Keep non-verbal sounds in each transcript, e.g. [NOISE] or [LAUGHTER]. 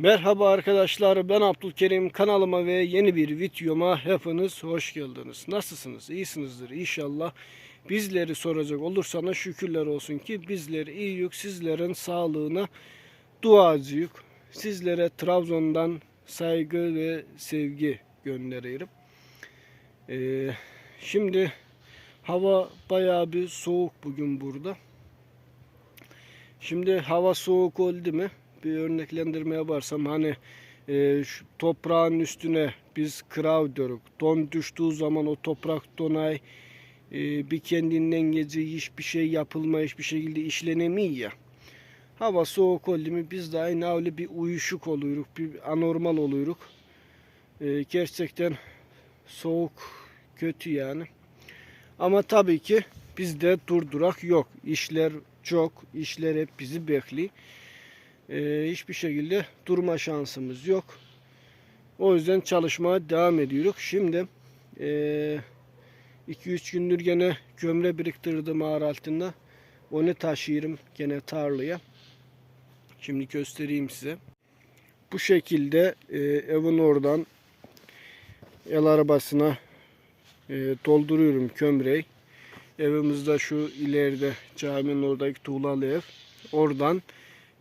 Merhaba arkadaşlar ben Abdülkerim kanalıma ve yeni bir videoma hepiniz hoş geldiniz. Nasılsınız? İyisinizdir inşallah. Bizleri soracak olursanız şükürler olsun ki bizler iyiyiz. Sizlerin sağlığına duacıyız. Sizlere Trabzon'dan saygı ve sevgi gönderiyorum. Ee, şimdi hava bayağı bir soğuk bugün burada. Şimdi hava soğuk oldu mu? Bir örneklendirmeye varsam hani e, şu toprağın üstüne biz kırav diyoruz. Don düştüğü zaman o toprak donay e, bir kendinden gece hiçbir şey yapılma hiçbir şekilde işlenemiyor ya. Hava soğuk oldu mu biz de aynı öyle bir uyuşuk oluyoruz. Bir anormal oluyoruz. E, gerçekten soğuk kötü yani. Ama tabii ki bizde durdurak yok. İşler çok, işler hep bizi bekliyor. Ee, hiçbir şekilde durma şansımız yok. O yüzden çalışmaya devam ediyoruz. Şimdi 2-3 gündür gene gömle biriktirdim ağır altında. Onu taşıyorum gene tarlaya. Şimdi göstereyim size. Bu şekilde e, evin oradan el arabasına e, dolduruyorum kömreyi. Evimizde şu ileride caminin oradaki tuğlalı ev. Oradan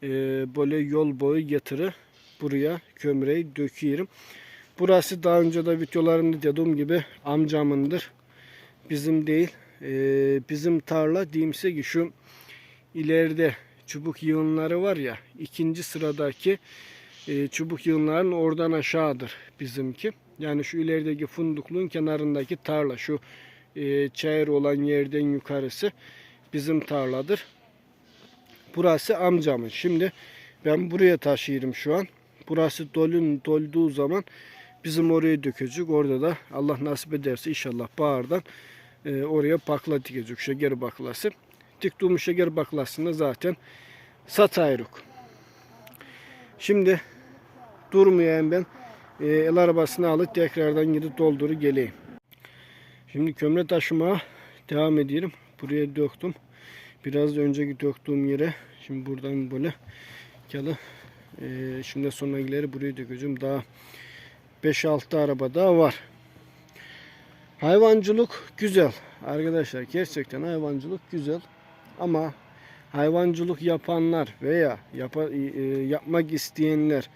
e, böyle yol boyu getiri buraya kömreyi döküyorum. Burası daha önce de videolarımda dediğim gibi amcamındır. Bizim değil. E, bizim tarla diyeyimse ki şu ileride çubuk yığınları var ya ikinci sıradaki e, çubuk yığınların oradan aşağıdır bizimki. Yani şu ilerideki fundukluğun kenarındaki tarla şu e, çayır olan yerden yukarısı bizim tarladır. Burası amcamın. Şimdi ben buraya taşıyorum şu an. Burası dolun dolduğu zaman bizim oraya dökecek. Orada da Allah nasip ederse inşallah bahardan e, oraya bakla dikecek. Şeker baklası. Diktiğimiz şeker baklasını zaten satayırık. Şimdi durmayan ben e, el arabasını alıp tekrardan gidip dolduru geleyim. Şimdi kömre taşıma devam ediyorum. Buraya döktüm. Biraz önceki döktüğüm yere şimdi buradan böyle yalı e, şimdi sonrakileri buraya dökeceğim. Daha 5-6 araba daha var. Hayvancılık güzel. Arkadaşlar gerçekten hayvancılık güzel. Ama hayvancılık yapanlar veya yapa, e, yapmak isteyenler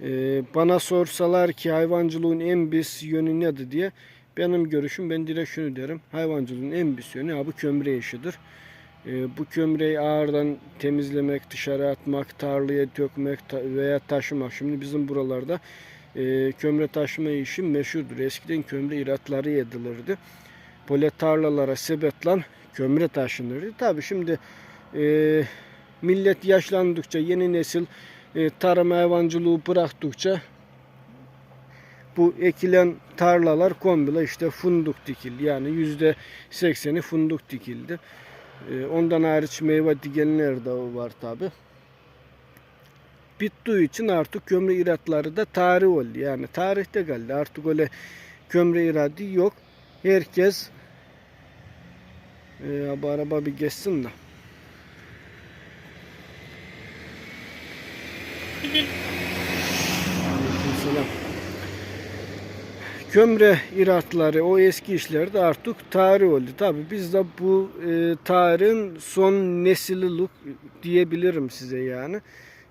e, bana sorsalar ki hayvancılığın en büyük yönü nedir diye benim görüşüm ben direkt şunu derim. Hayvancılığın en büyük yönü abi kömre işidir. E, bu kömreyi ağırdan temizlemek, dışarı atmak, tarlaya dökmek veya taşımak. Şimdi bizim buralarda e, kömre taşıma işi meşhurdur. Eskiden kömre iratları edilirdi. Böyle tarlalara sebetlan kömre taşınırdı. Tabi şimdi e, millet yaşlandıkça yeni nesil e, tarım hayvancılığı bıraktıkça bu ekilen tarlalar komple işte funduk dikildi. Yani yüzde sekseni funduk dikildi. E, ondan hariç meyve dikenler de var tabi. Bittiği için artık kömre iratları da tarih oldu. Yani tarihte kaldı. Artık öyle kömre iradı yok. Herkes e, bu araba bir geçsin de. [LAUGHS] Kömre iratları, o eski işler de artık tarih oldu. Tabi biz de bu e, tarihin son nesililik diyebilirim size yani.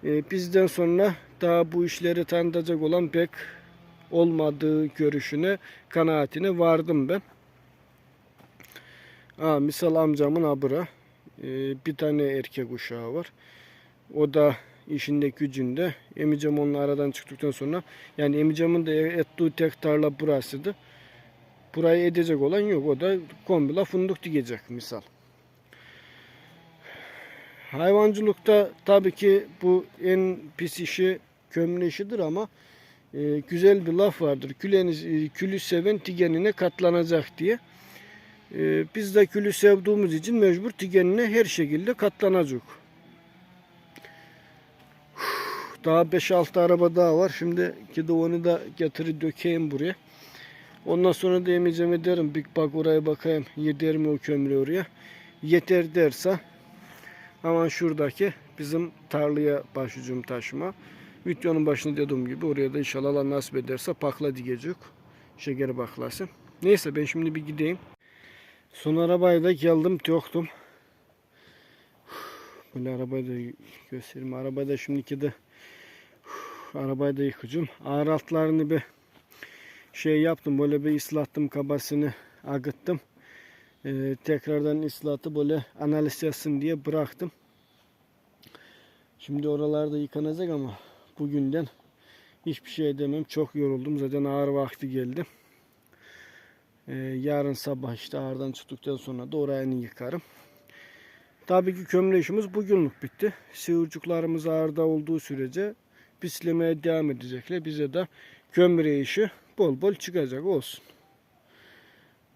E, bizden sonra daha bu işleri tanıtacak olan pek olmadığı görüşüne, kanaatine vardım ben. Aa, misal amcamın abıra e, bir tane erkek uşağı var. O da işinde gücünde. Emicam onun aradan çıktıktan sonra yani Emicam'ın da ettiği tek tarla burasıydı. Burayı edecek olan yok. O da kombila fındık dikecek misal. Hayvancılıkta tabii ki bu en pis işi kömle işidir ama e, güzel bir laf vardır. Küleniz, e, külü seven tigenine katlanacak diye. E, biz de külü sevdiğimiz için mecbur tigenine her şekilde katlanacak. Daha 5-6 araba daha var. Şimdi de onu da getirip dökeyim buraya. Ondan sonra da derim. Bir bak oraya bakayım. Yeter mi o kömürü oraya? Yeter derse hemen şuradaki bizim tarlaya başlayacağım taşıma. Videonun başında dediğim gibi oraya da inşallah Allah nasip ederse pakla diyecek. Şeker baklası. Neyse ben şimdi bir gideyim. Son arabayı da geldim yoktum. Böyle arabayı da göstereyim. Arabayı da şimdiki de arabayı da yıkacağım. Ağır altlarını bir şey yaptım. Böyle bir ıslattım kabasını akıttım. Ee, tekrardan ıslatı böyle analiz yapsın diye bıraktım. Şimdi oralarda yıkanacak ama bugünden hiçbir şey demem. Çok yoruldum. Zaten ağır vakti geldi. Ee, yarın sabah işte ağırdan çıktıktan sonra da orayını yıkarım. Tabii ki kömle işimiz bugünlük bitti. Sığırcıklarımız ağırda olduğu sürece pislemeye devam edecekler. Bize de kömre işi bol bol çıkacak olsun.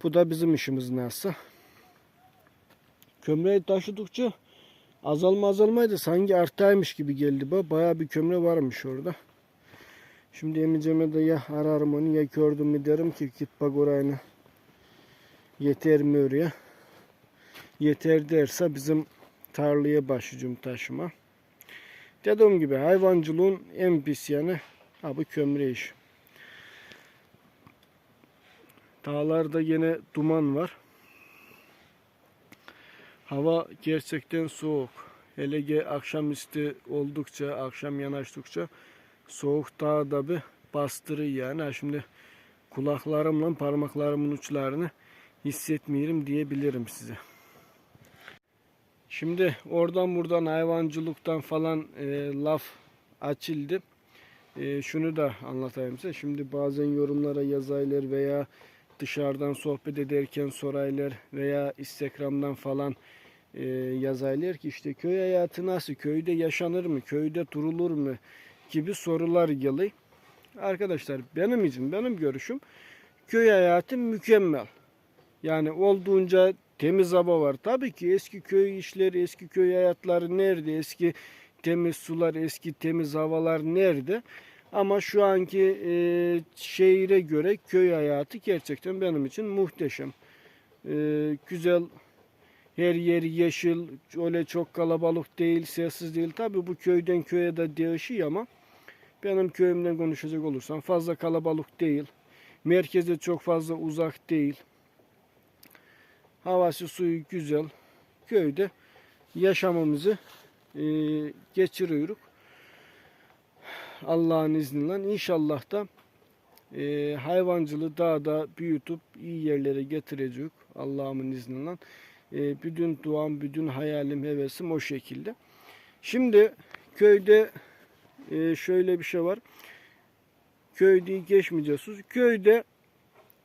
Bu da bizim işimiz nasıl. Kömreyi taşıdıkça azalma azalmaydı. Sanki arttaymış gibi geldi. bu. Bayağı bir kömre varmış orada. Şimdi emiceme de ya ararım onu ya gördüm mü derim ki git bak orayına. Yeter mi oraya? Yeter derse bizim tarlaya başlayacağım taşıma. Dediğim gibi hayvancılığın en pis yanı ha bu kömre işi. Dağlarda yine duman var. Hava gerçekten soğuk. Hele ki akşamüstü oldukça, akşam yanaştıkça soğuk daha da bir bastırıyor yani. Ha şimdi kulaklarımla parmaklarımın uçlarını hissetmiyorum diyebilirim size. Şimdi oradan buradan hayvancılıktan falan e, laf açıldı. E, şunu da anlatayım size. Şimdi bazen yorumlara yazaylar veya dışarıdan sohbet ederken soraylar veya Instagram'dan falan e, yazaylar ki işte köy hayatı nasıl, köyde yaşanır mı, köyde durulur mu gibi sorular geliyor. Arkadaşlar benim için, benim görüşüm köy hayatı mükemmel. Yani olduğunca temiz hava var. Tabii ki eski köy işleri, eski köy hayatları nerede? Eski temiz sular, eski temiz havalar nerede? Ama şu anki e, şehire göre köy hayatı gerçekten benim için muhteşem. E, güzel, her yer yeşil, öyle çok kalabalık değil, sessiz değil. Tabii bu köyden köye de değişiyor ama benim köyümden konuşacak olursam fazla kalabalık değil. Merkeze çok fazla uzak değil. Havası suyu güzel. Köyde yaşamımızı e, geçiriyoruz. Allah'ın izniyle inşallah da e, hayvancılığı daha da büyütüp iyi yerlere getirecek Allah'ın izniyle. E, bütün duam, bütün hayalim, hevesim o şekilde. Şimdi köyde e, şöyle bir şey var. Köyde geçmeyeceğiz. Köyde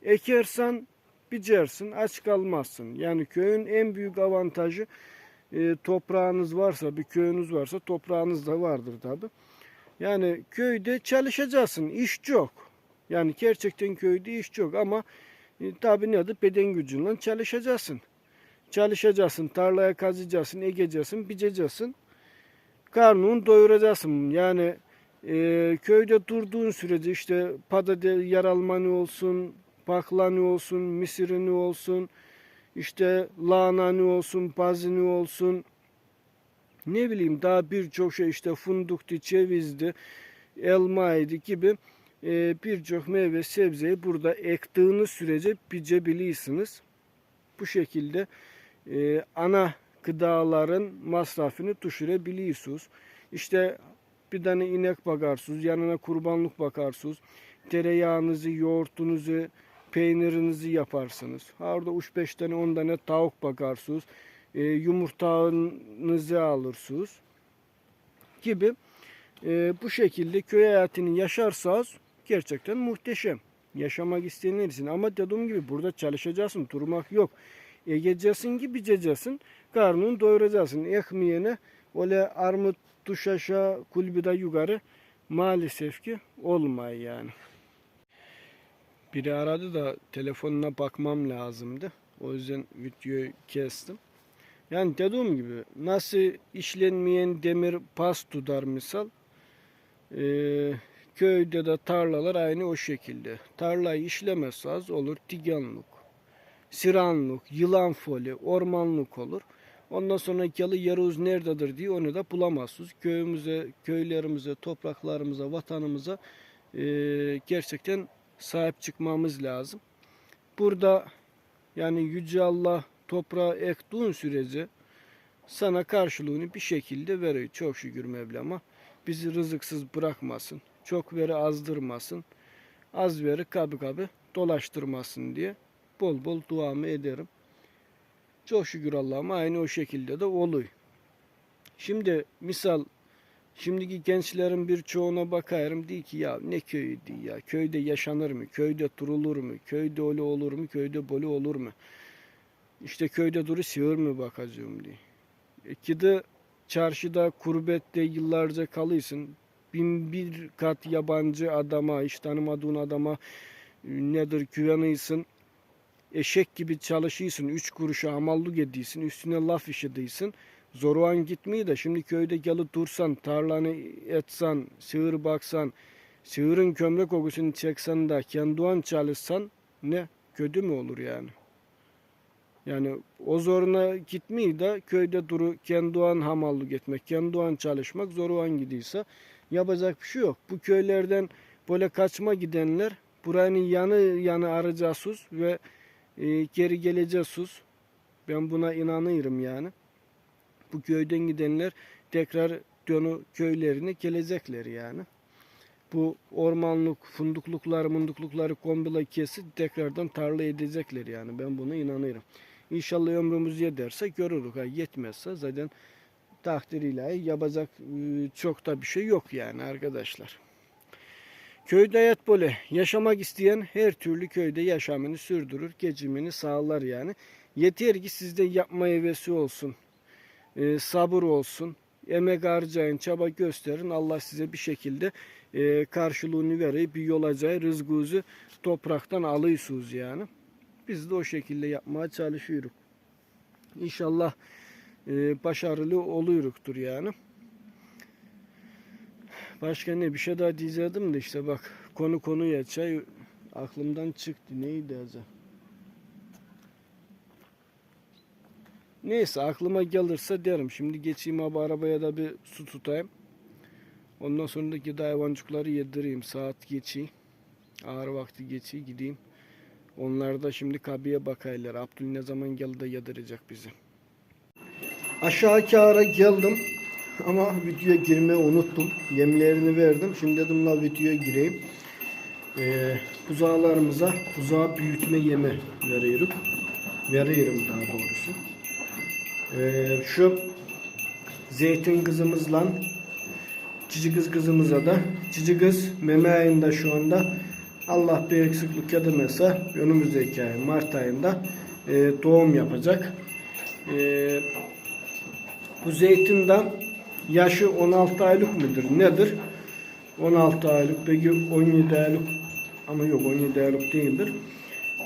ekersen biçersin, aç kalmazsın. Yani köyün en büyük avantajı e, toprağınız varsa, bir köyünüz varsa toprağınız da vardır tabi. Yani köyde çalışacaksın, iş çok. Yani gerçekten köyde iş çok ama e, tabi ne adı beden gücünle çalışacaksın. Çalışacaksın, tarlaya kazıyacaksın, ekeceksin, biçeceksin. Karnını doyuracaksın. Yani e, köyde durduğun sürece işte patates, yaralmanı olsun, baklanı olsun, misirini olsun, işte lahananı olsun, pazini olsun, ne bileyim daha birçok şey işte fındıktı, cevizdi, elmaydı gibi e, birçok meyve sebzeyi burada ektiğiniz sürece biçebilirsiniz. Bu şekilde e, ana gıdaların masrafını düşürebiliyorsunuz. İşte bir tane inek bakarsınız, yanına kurbanlık bakarsınız. Tereyağınızı, yoğurtunuzu, peynirinizi yaparsınız. Orada 3-5 tane 10 tane tavuk bakarsınız. E, yumurtanızı alırsınız. Gibi. E, bu şekilde köy hayatını yaşarsanız gerçekten muhteşem. Yaşamak istenirsin ama dediğim gibi burada çalışacaksın. Durmak yok. Egeceksin ki biçeceksin. Karnını doyuracaksın. Ekmeyene öyle armut duş aşağı kulübüde yukarı maalesef ki olmay yani. Biri aradı da telefonuna bakmam lazımdı. O yüzden videoyu kestim. Yani dediğim gibi nasıl işlenmeyen demir pas tutar misal. Ee, köyde de tarlalar aynı o şekilde. Tarlayı işlemezseniz olur tiganlık, siranlık, yılan foli, ormanlık olur. Ondan sonra yalı yaruz nerededir diye onu da bulamazsınız. Köyümüze, köylerimize, topraklarımıza, vatanımıza e, gerçekten sahip çıkmamız lazım. Burada yani Yüce Allah toprağa ektiğin sürece sana karşılığını bir şekilde veriyor. Çok şükür Mevlam'a. Bizi rızıksız bırakmasın. Çok veri azdırmasın. Az veri kabı kabı dolaştırmasın diye bol bol duamı ederim. Çok şükür Allah'ıma aynı o şekilde de oluyor. Şimdi misal şimdiki gençlerin birçoğuna bakarım diyor ki ya ne köyü diyor ya köyde yaşanır mı köyde durulur mu köyde öyle olur mu köyde böyle olur mu işte köyde duru sığır mı bakacağım diye. E de çarşıda kurbette yıllarca kalıyorsun bin bir kat yabancı adama hiç tanımadığın adama e, nedir güveniyorsun eşek gibi çalışıyorsun. Üç kuruşa hamallık ediyorsun. Üstüne laf işediyorsun. Zoruan gitmiyor da şimdi köyde gelip dursan, tarlanı etsen, sığır baksan, sığırın kömre kokusunu çeksen de kenduan çalışsan ne kötü mü olur yani? Yani o zoruna gitmiyor da köyde duru kenduan hamallık etmek, kenduan çalışmak zoruan gidiyorsa yapacak bir şey yok. Bu köylerden böyle kaçma gidenler buranın yanı yanı arayacağız ve e, geri geleceğiz. Ben buna inanıyorum yani. Bu köyden gidenler tekrar dönü köylerine gelecekler yani. Bu ormanlık, funduklukları, munduklukları kombila kesip tekrardan tarla edecekler yani. Ben buna inanıyorum. İnşallah ömrümüz yederse görürük. Ha, yetmezse zaten takdir ilahi yapacak e, çok da bir şey yok yani arkadaşlar. Köyde hayat böyle. Yaşamak isteyen her türlü köyde yaşamını sürdürür, geçimini sağlar yani. Yeter ki sizde yapma hevesi olsun, e, sabır olsun, emek harcayın, çaba gösterin. Allah size bir şekilde e, karşılığını verir, bir yolacağı rızkınızı topraktan alıyorsunuz yani. Biz de o şekilde yapmaya çalışıyoruz. İnşallah e, başarılı oluyoruzdur yani. Başka ne bir şey daha diyecektim de işte bak konu konuya çay aklımdan çıktı. Neydi acaba? Neyse aklıma gelirse derim. Şimdi geçeyim abi arabaya da bir su tutayım. Ondan sonra da hayvancıkları yedireyim. Saat geçi. Ağır vakti geçi gideyim. Onlar da şimdi kabiye bakaylar. Abdül ne zaman geldi de yedirecek bizi. Aşağı kâra geldim. Ama videoya girmeyi unuttum. Yemlerini verdim. Şimdi dedim la videoya gireyim. Ee, buzağlarımıza buzağı büyütme yemi veriyorum. Veriyorum daha doğrusu. Ee, şu zeytin kızımızla cici kız kızımıza da cici kız meme ayında şu anda Allah bir eksiklik edemezse önümüzdeki ay Mart ayında e, doğum yapacak. E, bu zeytinden yaşı 16 aylık mıdır nedir? 16 aylık peki 17 aylık ama yok 17 aylık değildir.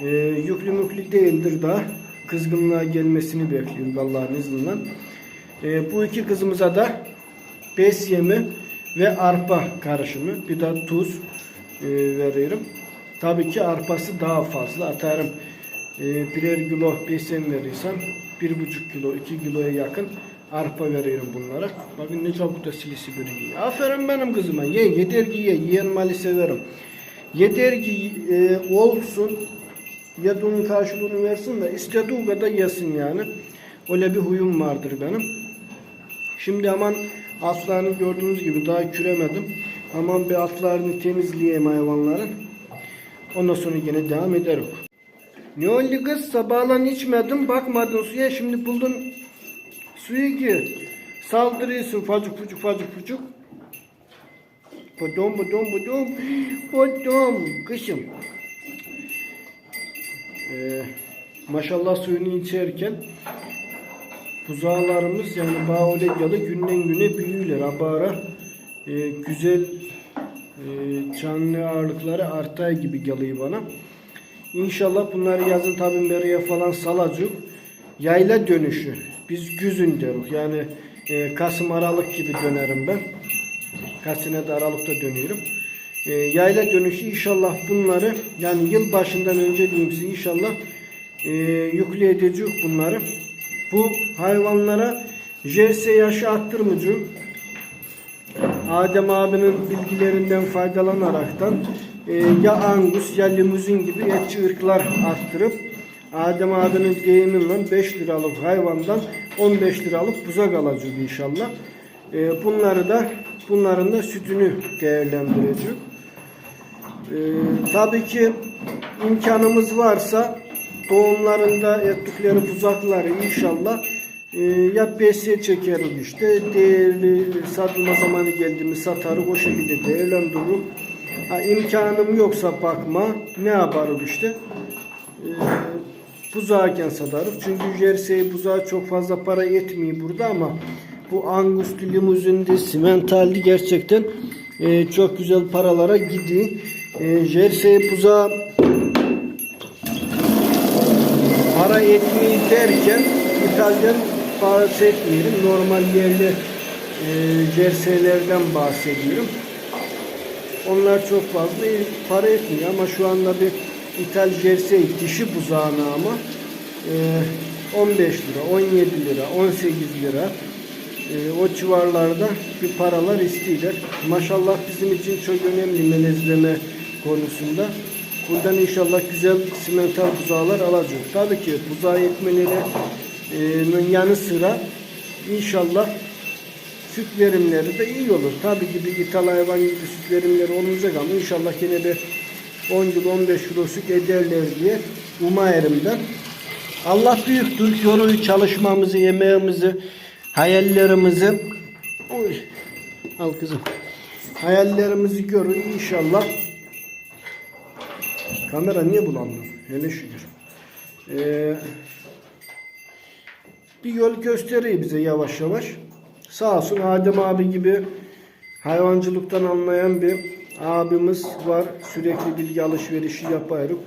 E, yüklü müklü değildir daha. Kızgınlığa gelmesini bekliyorum Allah'ın izniyle. E, bu iki kızımıza da bes yemi ve arpa karışımı bir de tuz e, veriyorum. Tabii ki arpası daha fazla atarım. E, birer kilo besen verirsem bir buçuk kilo iki kiloya yakın arpa veriyorum bunlara. Bakın ne çabuk da silisi biriyor. Aferin benim kızıma. Ye yeter ki ye. Yiyen mali severim. Yeter ki e, olsun yediğinin karşılığını versin de istediği kadar yesin yani. Öyle bir huyum vardır benim. Şimdi hemen atlarını gördüğünüz gibi daha küremedim. Aman bir atlarını temizleyeyim hayvanların. Ondan sonra yine devam ederim. Ne oldu kız? Sabahlan içmedim, bakmadın suya. Şimdi buldun suyu ki saldırıyorsun facık fucuk facık fucuk. Budum budum budum. Budum. Kışım. Ee, maşallah suyunu içerken buzağlarımız yani bağolekyalı günden güne büyüyorlar. Abara e, güzel e, canlı ağırlıkları artay gibi geliyor bana. İnşallah bunları yazın tabi meriye falan salacak. Yayla dönüşü. Biz güzün diyoruz. Yani e, Kasım Aralık gibi dönerim ben. Kasine de Aralık'ta dönüyorum. E, yayla dönüşü inşallah bunları yani yıl başından önce diyeyim size inşallah e, yüklü edecek bunları. bu hayvanlara jersey yaşı arttırmacı Adem abinin bilgilerinden faydalanaraktan e, ya angus ya limuzin gibi etçi ırklar arttırıp Adem abinin deyimiyle 5 liralık hayvandan 15 liralık buzak alacak inşallah. E, bunları da bunların da sütünü değerlendirecek. E, tabii ki imkanımız varsa doğumlarında ettikleri buzakları inşallah e, ya besiye çekeriz işte değerli satılma zamanı geldi mi satarız o şekilde değerlendiririm. Ha, imkanım yoksa bakma ne yaparım işte e, buzağıken satarım. Çünkü jersey buzağı çok fazla para etmiyor burada ama bu Angus'tu, limuzindi, simentaldi gerçekten e, çok güzel paralara gidiyor. E, jersey buzağı para etmeyi derken İtalyan bahsetmiyorum. Normal yerli e, jerseylerden bahsediyorum. Onlar çok fazla para etmiyor ama şu anda bir İtal jersey dişi buzağına ama e, 15 lira, 17 lira, 18 lira e, o civarlarda bir paralar istiyorlar. Maşallah bizim için çok önemli melezleme konusunda. Buradan inşallah güzel simental buzağlar alacak. Tabii ki buzağı etmelerinin yanı sıra inşallah süt verimleri de iyi olur. Tabii ki bir ithal hayvan gibi süt verimleri olmayacak ama inşallah yine bir 10 kilo 15 kilo süt ederler diye umarım. Allah büyüktür. Yoruyu çalışmamızı, yemeğimizi, hayallerimizi Oy. Al kızım. Hayallerimizi görün inşallah. Kamera niye bulandı? Hele şükür. Ee, bir yol gösteriyor bize yavaş yavaş. Sağ olsun Adem abi gibi hayvancılıktan anlayan bir abimiz var. Sürekli bilgi alışverişi yapıyoruz.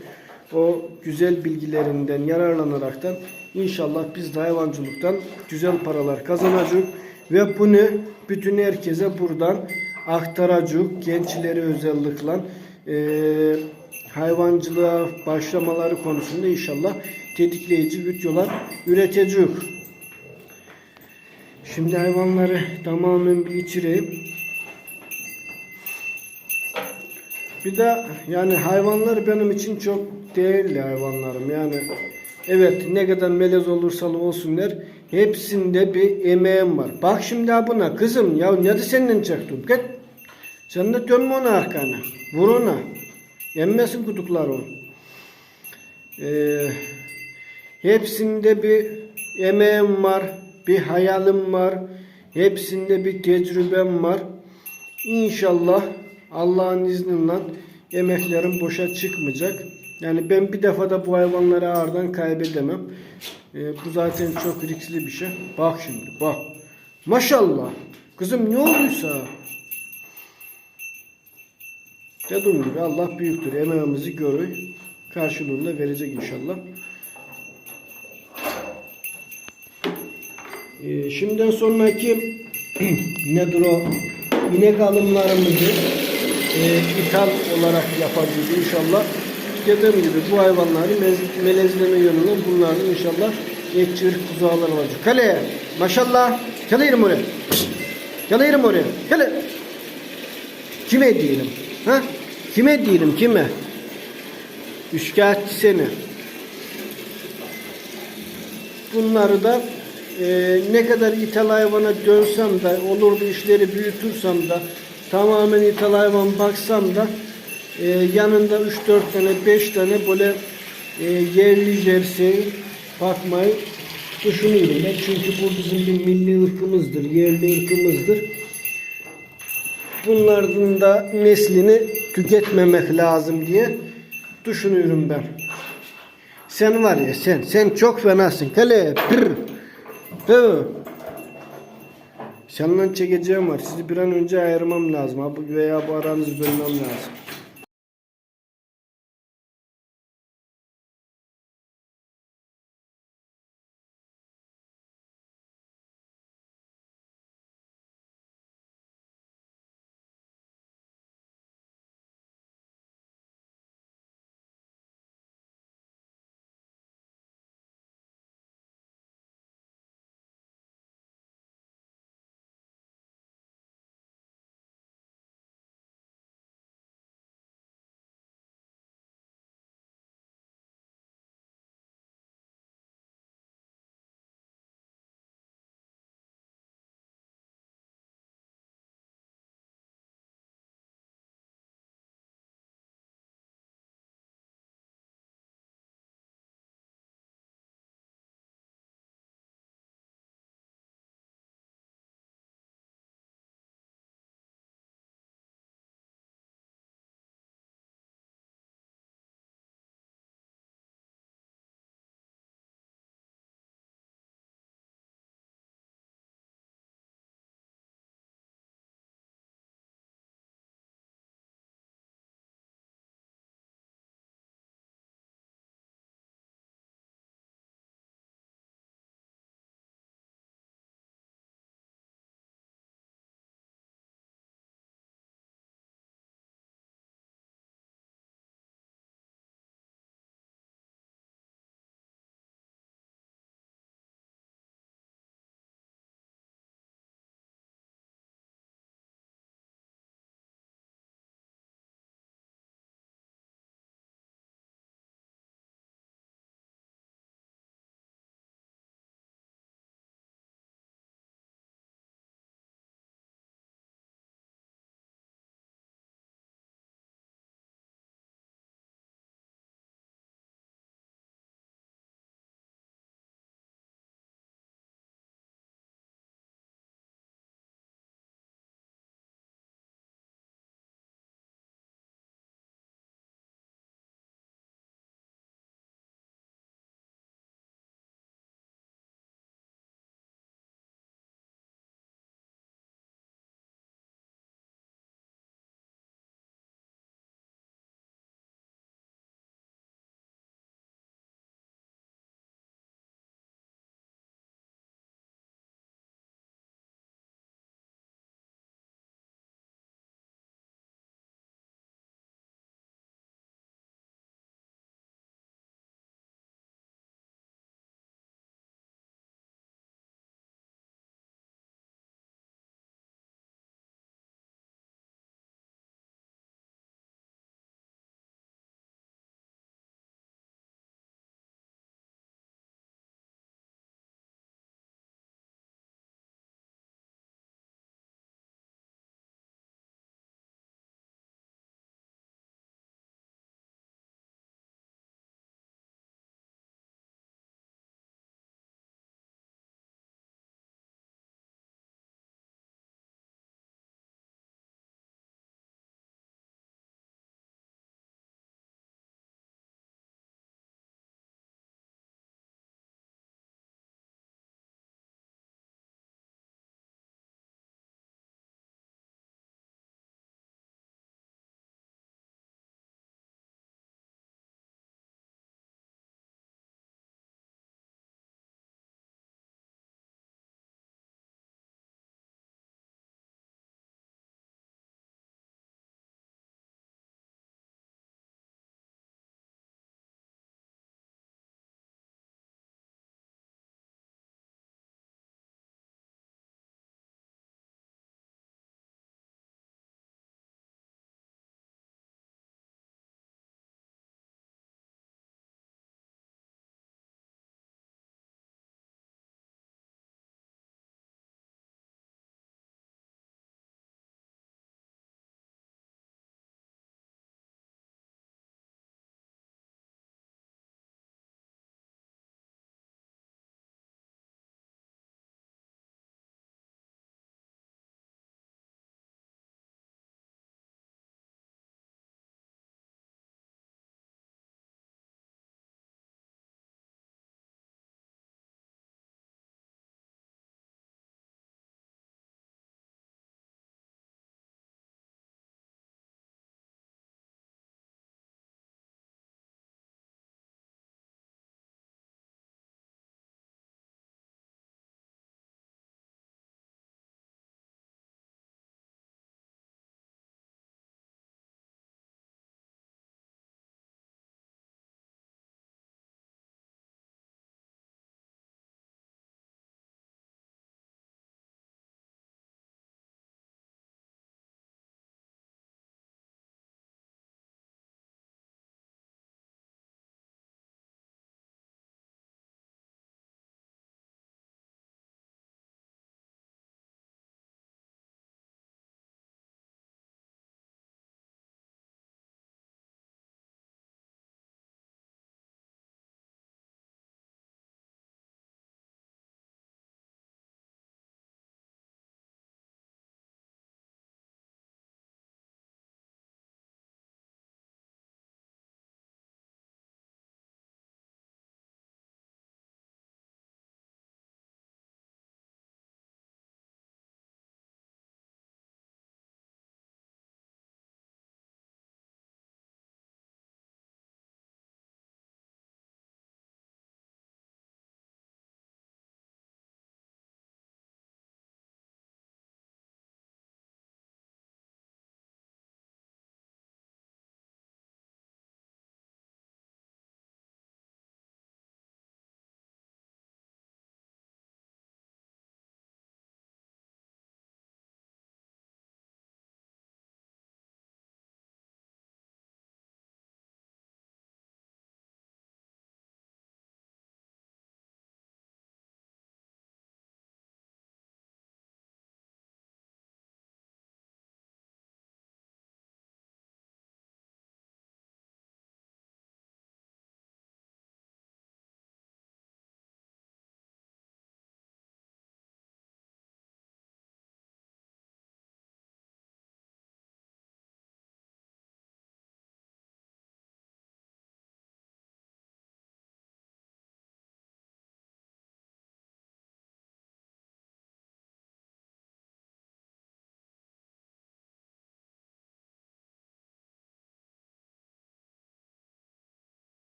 O güzel bilgilerinden yararlanaraktan inşallah biz de hayvancılıktan güzel paralar kazanacak ve bunu bütün herkese buradan aktaracak. Gençleri özellikle eee hayvancılığa başlamaları konusunda inşallah tetikleyici videolar üretecek. Şimdi hayvanları tamamen bir içireyim. Bir de yani hayvanlar benim için çok değerli hayvanlarım. Yani evet ne kadar melez olursa olsunlar hepsinde bir emeğim var. Bak şimdi buna kızım ya ne de senden çaktım. Git. Sen de dönme ona arkana. Vur ona. Emmesin kutuklar onu. Ee, hepsinde bir emeğim var, bir hayalim var, hepsinde bir tecrübem var. İnşallah Allah'ın izniyle emeklerim boşa çıkmayacak. Yani ben bir defada bu hayvanları ağırdan kaybedemem. Ee, bu zaten çok riskli bir şey. Bak şimdi bak. Maşallah. Kızım ne olduysa. Dediğim gibi Allah büyüktür. Emeğimizi görür. Karşılığında verecek inşallah. Ee, şimdiden sonraki [CLEARS THROAT] nedir o? İnek alımlarımızı e, ithal olarak yapacağız inşallah. Dediğim gibi bu hayvanları melezleme yönünde bunların inşallah etçi ırk buzağları olacak. Kale maşallah. Gelirim oraya. Gelirim oraya. Gel. Kime diyelim? Ha? Kime diyelim kime? Üçkağıtçı seni. Bunları da e, ne kadar ithal hayvana dönsem de olur da işleri büyütürsem de tamamen ithal hayvan baksam da e, yanında 3-4 tane 5 tane böyle e, yerli jersey bakmayı düşünüyorum ben. Çünkü bu bizim bir milli ırkımızdır, yerli ırkımızdır. Bunların da neslini tüketmemek lazım diye düşünüyorum ben. Sen var ya sen, sen çok fenasın. Kale, pır. Hı. Seninle çekeceğim var. Sizi bir an önce ayırmam lazım. Veya bu aranızı bölmem lazım.